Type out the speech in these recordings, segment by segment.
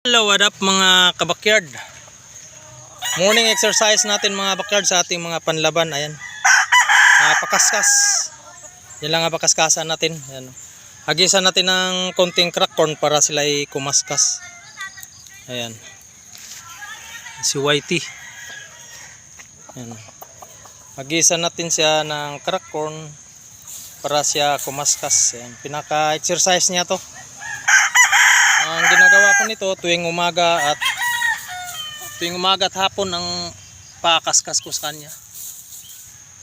Hello, what up mga kabakyard? Morning exercise natin mga bakyard sa ating mga panlaban. Ayan. Ah, pakaskas. Yan lang ang pakaskasan natin. Ayan. Hagisan natin ng konting crack corn para sila ay kumaskas. Ayan. Si Whitey. Ayan. Hagisan natin siya ng crack corn para siya kumaskas. Ayan. Pinaka-exercise niya to. Ang ginagawa ko nito tuwing umaga at tuwing umaga at hapon ang pakaskas ko sa kanya.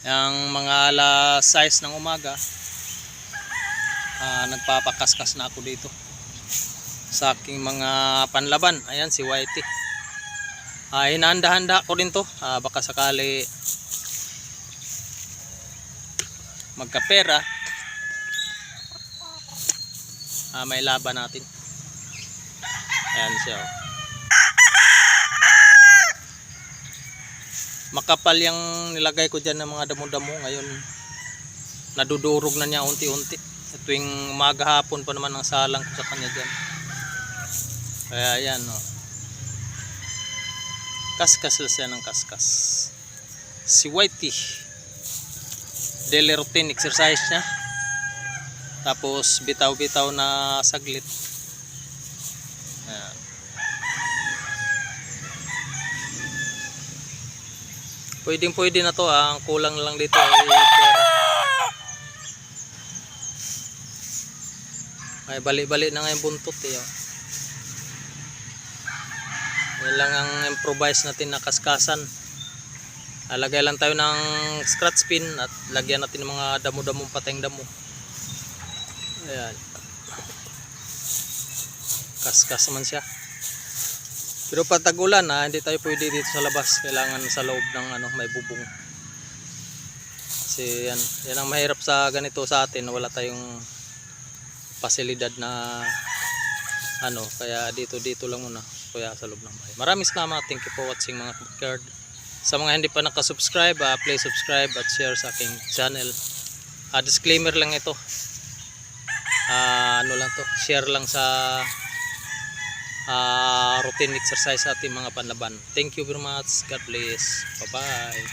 Yung mga alas 6 ng umaga, ah, nagpapakaskas na ako dito sa aking mga panlaban. Ayan si Whitey. Ah, hinahanda-handa ko rin to. Ah, baka sakali magkapera. Ah, may laban natin. Ayan siya. oh. Makapal yung nilagay ko dyan ng mga damo-damo. Ngayon, nadudurog na niya unti-unti. At tuwing umaga hapon pa naman ang salang ko sa kanya dyan. Kaya ayan oh. Kaskas lang siya ng kaskas. Si Whitey. Daily routine exercise niya. Tapos bitaw-bitaw na saglit. Ayan. Pwedeng pwede na to ah. Ang kulang lang dito ay pera. Ay bali-bali na nga yung buntot eh. Oh. Yan lang ang improvise natin na kaskasan. Alagay lang tayo ng scratch pin at lagyan natin ng mga damo-damong pateng damo. Ayan. Kaskas naman siya. Pero pag tag-ulan ha, hindi tayo pwede dito sa labas. Kailangan sa loob ng ano, may bubong. Kasi yan, yan ang mahirap sa ganito sa atin. Wala tayong pasilidad na ano, kaya dito dito lang muna. Kaya sa loob ng bahay. Maraming salamat. Thank you for watching mga backyard. Sa mga hindi pa nakasubscribe, ah, please subscribe at share sa aking channel. Ah, disclaimer lang ito. Ah, ano lang to, share lang sa ah, routine exercise sa ating mga panlaban. Thank you very much. God bless. Bye-bye.